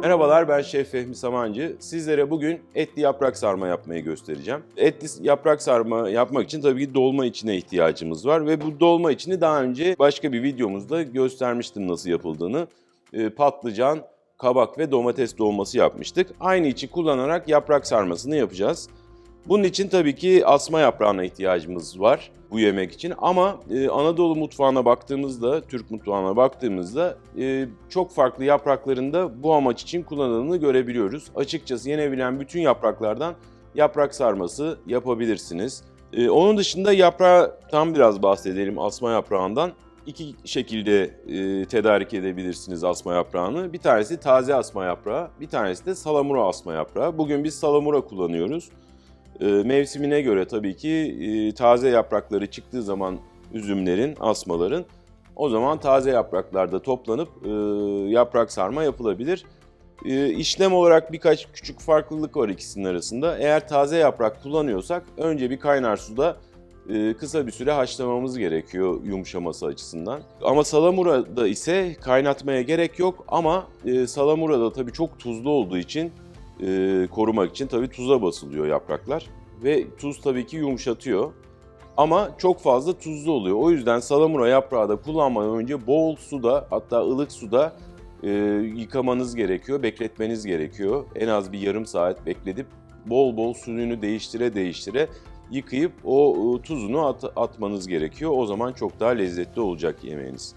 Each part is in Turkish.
Merhabalar ben Şef Fehmi Samancı. Sizlere bugün etli yaprak sarma yapmayı göstereceğim. Etli yaprak sarma yapmak için tabii ki dolma içine ihtiyacımız var ve bu dolma içini daha önce başka bir videomuzda göstermiştim nasıl yapıldığını. Ee, patlıcan, kabak ve domates dolması yapmıştık. Aynı içi kullanarak yaprak sarmasını yapacağız. Bunun için tabii ki asma yaprağına ihtiyacımız var bu yemek için ama e, Anadolu mutfağına baktığımızda, Türk mutfağına baktığımızda e, çok farklı yapraklarında bu amaç için kullanıldığını görebiliyoruz. Açıkçası yenebilen bütün yapraklardan yaprak sarması yapabilirsiniz. E, onun dışında yaprağından biraz bahsedelim asma yaprağından. İki şekilde e, tedarik edebilirsiniz asma yaprağını. Bir tanesi taze asma yaprağı, bir tanesi de salamura asma yaprağı. Bugün biz salamura kullanıyoruz. E, mevsimine göre tabii ki e, taze yaprakları çıktığı zaman üzümlerin, asmaların o zaman taze yapraklarda toplanıp e, yaprak sarma yapılabilir. E, işlem olarak birkaç küçük farklılık var ikisinin arasında. Eğer taze yaprak kullanıyorsak önce bir kaynar suda kısa bir süre haşlamamız gerekiyor yumuşaması açısından. Ama salamurada ise kaynatmaya gerek yok ama salamurada tabii çok tuzlu olduğu için e, korumak için tabii tuza basılıyor yapraklar. Ve tuz tabii ki yumuşatıyor. Ama çok fazla tuzlu oluyor. O yüzden salamura yaprağı da kullanmadan önce bol suda hatta ılık suda e, yıkamanız gerekiyor, bekletmeniz gerekiyor. En az bir yarım saat bekletip bol bol suyunu değiştire değiştire yıkayıp o e, tuzunu at- atmanız gerekiyor. O zaman çok daha lezzetli olacak yemeğiniz.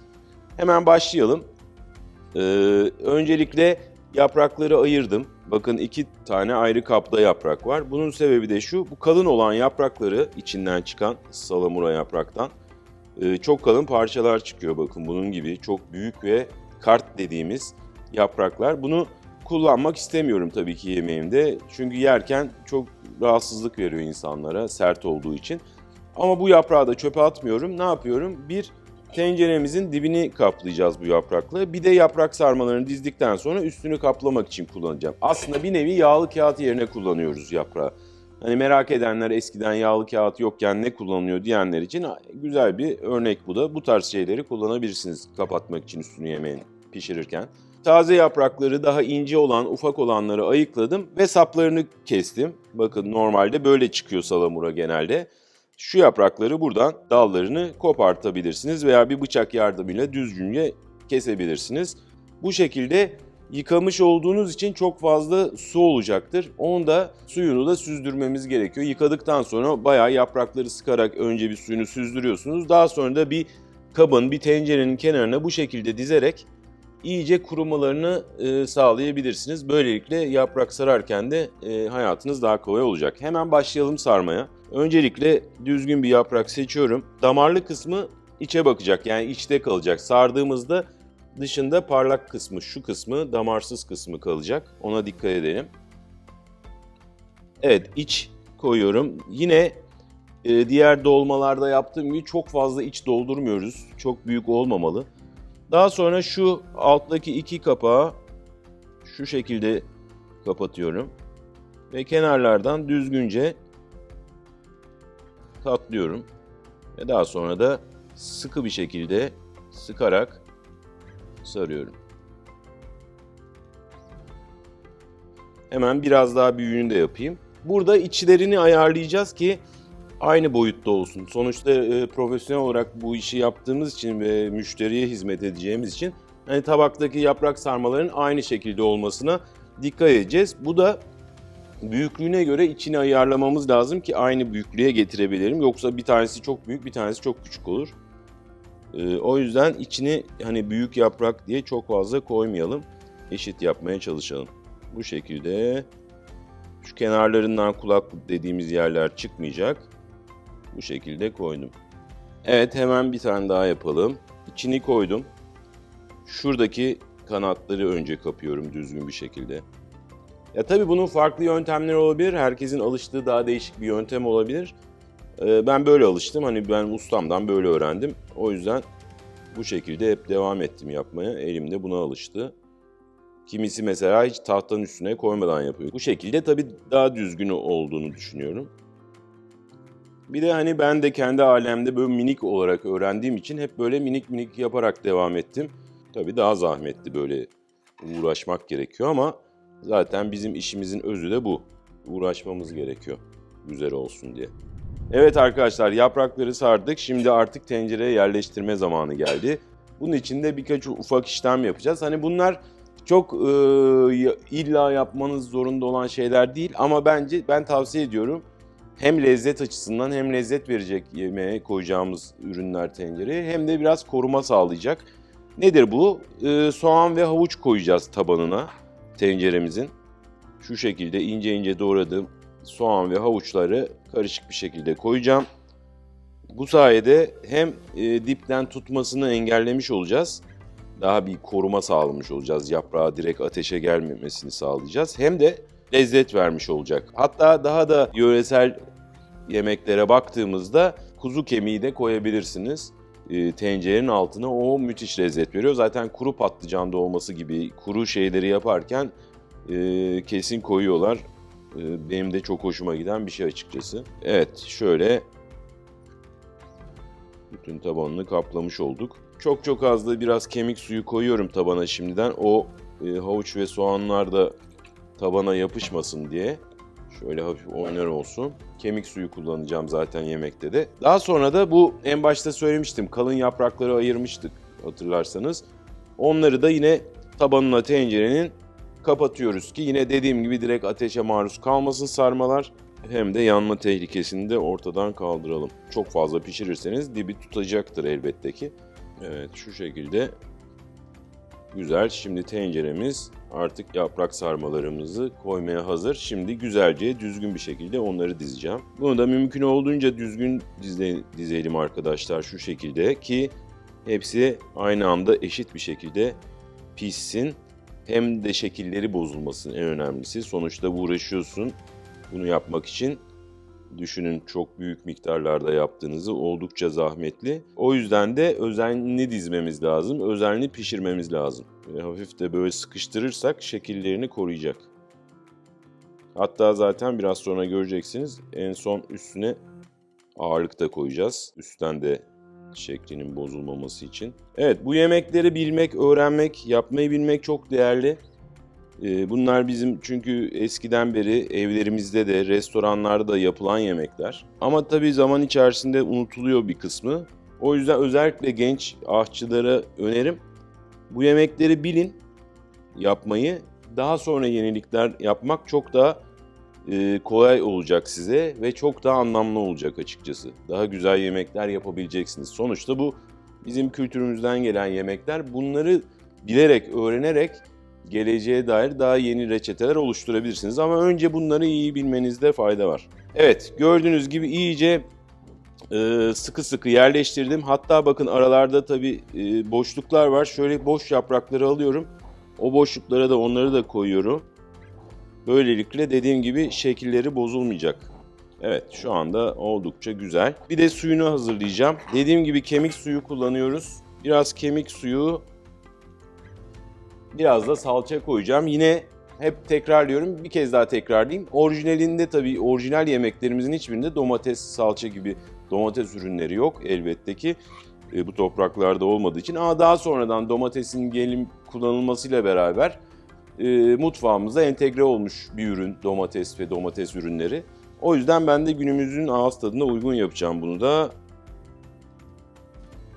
Hemen başlayalım. Ee, öncelikle yaprakları ayırdım. Bakın iki tane ayrı kapta yaprak var. Bunun sebebi de şu, bu kalın olan yaprakları içinden çıkan salamura yapraktan e, çok kalın parçalar çıkıyor. Bakın bunun gibi çok büyük ve kart dediğimiz yapraklar. Bunu kullanmak istemiyorum tabii ki yemeğimde. Çünkü yerken çok rahatsızlık veriyor insanlara sert olduğu için. Ama bu yaprağı da çöpe atmıyorum. Ne yapıyorum? Bir tenceremizin dibini kaplayacağız bu yaprakla. Bir de yaprak sarmalarını dizdikten sonra üstünü kaplamak için kullanacağım. Aslında bir nevi yağlı kağıt yerine kullanıyoruz yaprağı. Hani merak edenler eskiden yağlı kağıt yokken ne kullanılıyor diyenler için güzel bir örnek bu da. Bu tarz şeyleri kullanabilirsiniz kapatmak için üstünü yemeğin pişirirken. Taze yaprakları daha ince olan, ufak olanları ayıkladım ve saplarını kestim. Bakın normalde böyle çıkıyor salamura genelde. Şu yaprakları buradan dallarını kopartabilirsiniz veya bir bıçak yardımıyla düzgünce kesebilirsiniz. Bu şekilde yıkamış olduğunuz için çok fazla su olacaktır. Onu da suyunu da süzdürmemiz gerekiyor. Yıkadıktan sonra bayağı yaprakları sıkarak önce bir suyunu süzdürüyorsunuz. Daha sonra da bir kabın, bir tencerenin kenarına bu şekilde dizerek iyice kurumalarını e, sağlayabilirsiniz. Böylelikle yaprak sararken de e, hayatınız daha kolay olacak. Hemen başlayalım sarmaya. Öncelikle düzgün bir yaprak seçiyorum. Damarlı kısmı içe bakacak yani içte kalacak. Sardığımızda dışında parlak kısmı, şu kısmı, damarsız kısmı kalacak. Ona dikkat edelim. Evet, iç koyuyorum. Yine e, diğer dolmalarda yaptığım gibi çok fazla iç doldurmuyoruz. Çok büyük olmamalı. Daha sonra şu alttaki iki kapağı şu şekilde kapatıyorum. Ve kenarlardan düzgünce katlıyorum. Ve daha sonra da sıkı bir şekilde sıkarak sarıyorum. Hemen biraz daha büyüğünü de yapayım. Burada içlerini ayarlayacağız ki aynı boyutta olsun. Sonuçta e, profesyonel olarak bu işi yaptığımız için ve müşteriye hizmet edeceğimiz için hani tabaktaki yaprak sarmaların aynı şekilde olmasına dikkat edeceğiz. Bu da büyüklüğüne göre içini ayarlamamız lazım ki aynı büyüklüğe getirebilirim. Yoksa bir tanesi çok büyük, bir tanesi çok küçük olur. Ee, o yüzden içini hani büyük yaprak diye çok fazla koymayalım. Eşit yapmaya çalışalım. Bu şekilde şu kenarlarından kulak dediğimiz yerler çıkmayacak. Bu şekilde koydum. Evet hemen bir tane daha yapalım. İçini koydum. Şuradaki kanatları önce kapıyorum düzgün bir şekilde. Ya tabii bunun farklı yöntemleri olabilir. Herkesin alıştığı daha değişik bir yöntem olabilir. Ee, ben böyle alıştım. Hani ben ustamdan böyle öğrendim. O yüzden bu şekilde hep devam ettim yapmaya. Elim de buna alıştı. Kimisi mesela hiç tahtanın üstüne koymadan yapıyor. Bu şekilde tabii daha düzgün olduğunu düşünüyorum. Bir de hani ben de kendi alemde böyle minik olarak öğrendiğim için hep böyle minik minik yaparak devam ettim. Tabii daha zahmetli böyle uğraşmak gerekiyor ama zaten bizim işimizin özü de bu. Uğraşmamız gerekiyor güzel olsun diye. Evet arkadaşlar yaprakları sardık. Şimdi artık tencereye yerleştirme zamanı geldi. Bunun için de birkaç ufak işlem yapacağız. Hani bunlar çok e, illa yapmanız zorunda olan şeyler değil ama bence ben tavsiye ediyorum. Hem lezzet açısından hem lezzet verecek yemeğe koyacağımız ürünler tencereye hem de biraz koruma sağlayacak. Nedir bu? E, soğan ve havuç koyacağız tabanına tenceremizin. Şu şekilde ince ince doğradığım soğan ve havuçları karışık bir şekilde koyacağım. Bu sayede hem e, dipten tutmasını engellemiş olacağız. Daha bir koruma sağlamış olacağız. Yaprağa direkt ateşe gelmemesini sağlayacağız. Hem de lezzet vermiş olacak. Hatta daha da yöresel yemeklere baktığımızda kuzu kemiği de koyabilirsiniz. E, tencerenin altına o müthiş lezzet veriyor. Zaten kuru patlıcan dolması gibi kuru şeyleri yaparken e, kesin koyuyorlar. E, benim de çok hoşuma giden bir şey açıkçası. Evet şöyle bütün tabanını kaplamış olduk. Çok çok az da biraz kemik suyu koyuyorum tabana şimdiden. O e, havuç ve soğanlar da tabana yapışmasın diye. Şöyle hafif oynar olsun. Kemik suyu kullanacağım zaten yemekte de. Daha sonra da bu en başta söylemiştim. Kalın yaprakları ayırmıştık hatırlarsanız. Onları da yine tabanına tencerenin kapatıyoruz ki yine dediğim gibi direkt ateşe maruz kalmasın sarmalar. Hem de yanma tehlikesini de ortadan kaldıralım. Çok fazla pişirirseniz dibi tutacaktır elbette ki. Evet şu şekilde güzel. Şimdi tenceremiz artık yaprak sarmalarımızı koymaya hazır. Şimdi güzelce düzgün bir şekilde onları dizeceğim. Bunu da mümkün olduğunca düzgün dize, dizelim arkadaşlar şu şekilde ki hepsi aynı anda eşit bir şekilde pişsin. Hem de şekilleri bozulmasın en önemlisi. Sonuçta uğraşıyorsun bunu yapmak için. Düşünün çok büyük miktarlarda yaptığınızı oldukça zahmetli. O yüzden de özenli dizmemiz lazım, özenli pişirmemiz lazım. Ve hafif de böyle sıkıştırırsak şekillerini koruyacak. Hatta zaten biraz sonra göreceksiniz en son üstüne ağırlık da koyacağız. Üstten de şeklinin bozulmaması için. Evet bu yemekleri bilmek, öğrenmek, yapmayı bilmek çok değerli. Ee, Bunlar bizim çünkü eskiden beri evlerimizde de restoranlarda da yapılan yemekler. Ama tabii zaman içerisinde unutuluyor bir kısmı. O yüzden özellikle genç aşçılara önerim bu yemekleri bilin yapmayı. Daha sonra yenilikler yapmak çok daha e, kolay olacak size ve çok daha anlamlı olacak açıkçası. Daha güzel yemekler yapabileceksiniz. Sonuçta bu bizim kültürümüzden gelen yemekler. Bunları bilerek, öğrenerek geleceğe dair daha yeni reçeteler oluşturabilirsiniz. Ama önce bunları iyi bilmenizde fayda var. Evet, gördüğünüz gibi iyice e, sıkı sıkı yerleştirdim. Hatta bakın aralarda tabii e, boşluklar var. Şöyle boş yaprakları alıyorum. O boşluklara da onları da koyuyorum. Böylelikle dediğim gibi şekilleri bozulmayacak. Evet şu anda oldukça güzel. Bir de suyunu hazırlayacağım. Dediğim gibi kemik suyu kullanıyoruz. Biraz kemik suyu, biraz da salça koyacağım. Yine hep tekrarlıyorum. Bir kez daha tekrarlayayım. Orijinalinde tabii orijinal yemeklerimizin hiçbirinde domates, salça gibi domates ürünleri yok elbette ki. E, bu topraklarda olmadığı için. Ama daha sonradan domatesin gelin kullanılmasıyla beraber e, mutfağımıza entegre olmuş bir ürün domates ve domates ürünleri. O yüzden ben de günümüzün ağız tadına uygun yapacağım bunu da.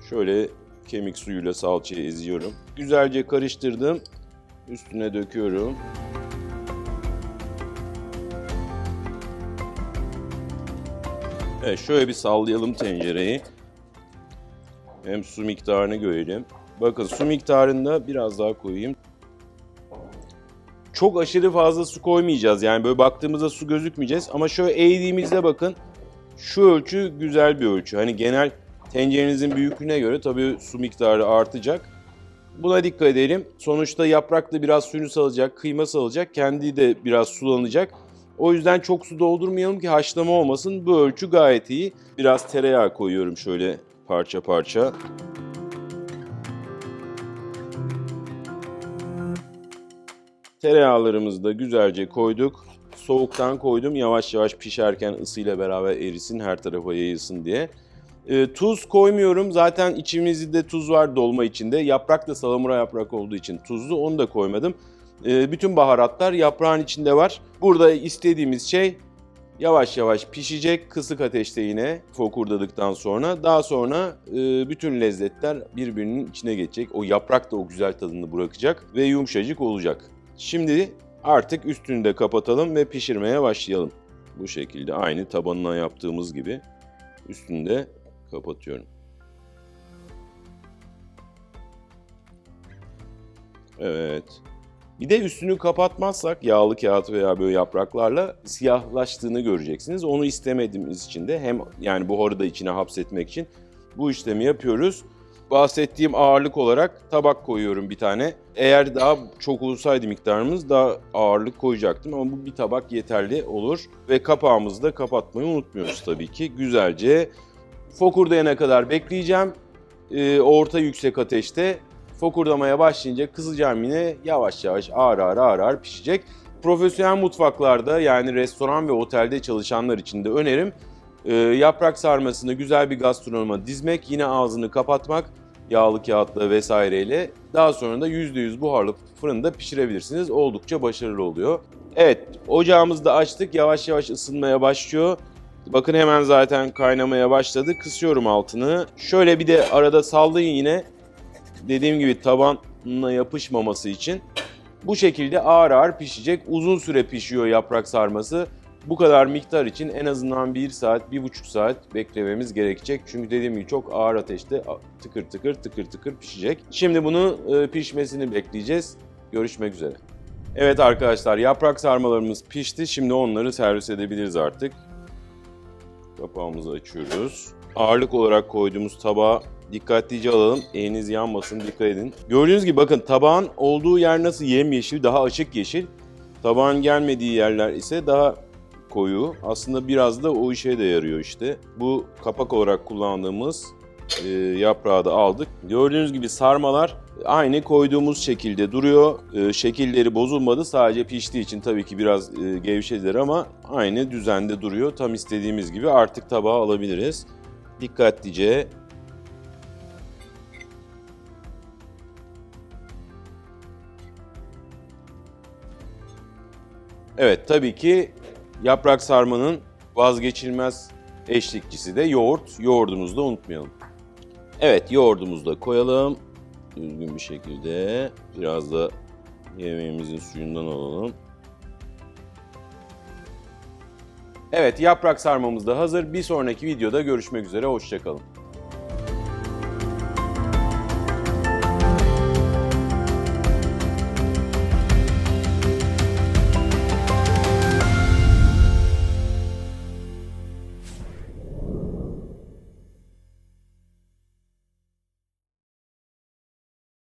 Şöyle kemik suyuyla salçayı eziyorum. Güzelce karıştırdım. Üstüne döküyorum. Evet şöyle bir sallayalım tencereyi. Hem su miktarını görelim. Bakın su miktarında biraz daha koyayım. Çok aşırı fazla su koymayacağız. Yani böyle baktığımızda su gözükmeyeceğiz. Ama şöyle eğdiğimizde bakın şu ölçü güzel bir ölçü. Hani genel tencerenizin büyüklüğüne göre tabii su miktarı artacak. Buna dikkat edelim. Sonuçta yaprak da biraz suyunu salacak, kıyma salacak. Kendi de biraz sulanacak. O yüzden çok su doldurmayalım ki haşlama olmasın. Bu ölçü gayet iyi. Biraz tereyağı koyuyorum şöyle parça parça. Tereyağlarımızı da güzelce koyduk. Soğuktan koydum. Yavaş yavaş pişerken ısıyla beraber erisin, her tarafa yayılsın diye. E, tuz koymuyorum. Zaten içimizde tuz var dolma içinde. Yaprak da salamura yaprak olduğu için tuzlu. Onu da koymadım. E, bütün baharatlar yaprağın içinde var. Burada istediğimiz şey yavaş yavaş pişecek kısık ateşte yine fokurdadıktan sonra. Daha sonra e, bütün lezzetler birbirinin içine geçecek. O yaprak da o güzel tadını bırakacak ve yumuşacık olacak. Şimdi artık üstünü de kapatalım ve pişirmeye başlayalım. Bu şekilde aynı tabanına yaptığımız gibi üstünü de kapatıyorum. Evet. Bir de üstünü kapatmazsak yağlı kağıt veya böyle yapraklarla siyahlaştığını göreceksiniz. Onu istemediğimiz için de hem yani buharı da içine hapsetmek için bu işlemi yapıyoruz. Bahsettiğim ağırlık olarak tabak koyuyorum bir tane. Eğer daha çok olsaydı miktarımız daha ağırlık koyacaktım ama bu bir tabak yeterli olur. Ve kapağımızı da kapatmayı unutmuyoruz tabii ki. Güzelce fokurdayana kadar bekleyeceğim. Ee, orta yüksek ateşte fokurdamaya başlayınca kısacağım yine yavaş yavaş ağır ağır ağır ağır pişecek. Profesyonel mutfaklarda yani restoran ve otelde çalışanlar için de önerim e, yaprak sarmasını güzel bir gastronoma dizmek, yine ağzını kapatmak yağlı kağıtla vesaireyle. Daha sonra da %100 buharlı fırında pişirebilirsiniz. Oldukça başarılı oluyor. Evet, ocağımızı da açtık. Yavaş yavaş ısınmaya başlıyor. Bakın hemen zaten kaynamaya başladı. Kısıyorum altını. Şöyle bir de arada sallayın yine. Dediğim gibi tabanına yapışmaması için. Bu şekilde ağır ağır pişecek. Uzun süre pişiyor yaprak sarması. Bu kadar miktar için en azından 1 saat, 1,5 saat beklememiz gerekecek. Çünkü dediğim gibi çok ağır ateşte tıkır tıkır tıkır tıkır pişecek. Şimdi bunu e, pişmesini bekleyeceğiz. Görüşmek üzere. Evet arkadaşlar yaprak sarmalarımız pişti. Şimdi onları servis edebiliriz artık. Kapağımızı açıyoruz. Ağırlık olarak koyduğumuz tabağa dikkatlice alalım. Eliniz yanmasın dikkat edin. Gördüğünüz gibi bakın tabağın olduğu yer nasıl yemyeşil, daha açık yeşil. Tabağın gelmediği yerler ise daha koyu. Aslında biraz da o işe de yarıyor işte. Bu kapak olarak kullandığımız e, yaprağı da aldık. Gördüğünüz gibi sarmalar aynı koyduğumuz şekilde duruyor. E, şekilleri bozulmadı. Sadece piştiği için tabii ki biraz e, gevşediler ama aynı düzende duruyor. Tam istediğimiz gibi artık tabağa alabiliriz. Dikkatlice Evet tabii ki yaprak sarmanın vazgeçilmez eşlikçisi de yoğurt. Yoğurdumuzu da unutmayalım. Evet yoğurdumuzu da koyalım. Düzgün bir şekilde. Biraz da yemeğimizin suyundan alalım. Evet yaprak sarmamız da hazır. Bir sonraki videoda görüşmek üzere. Hoşçakalın.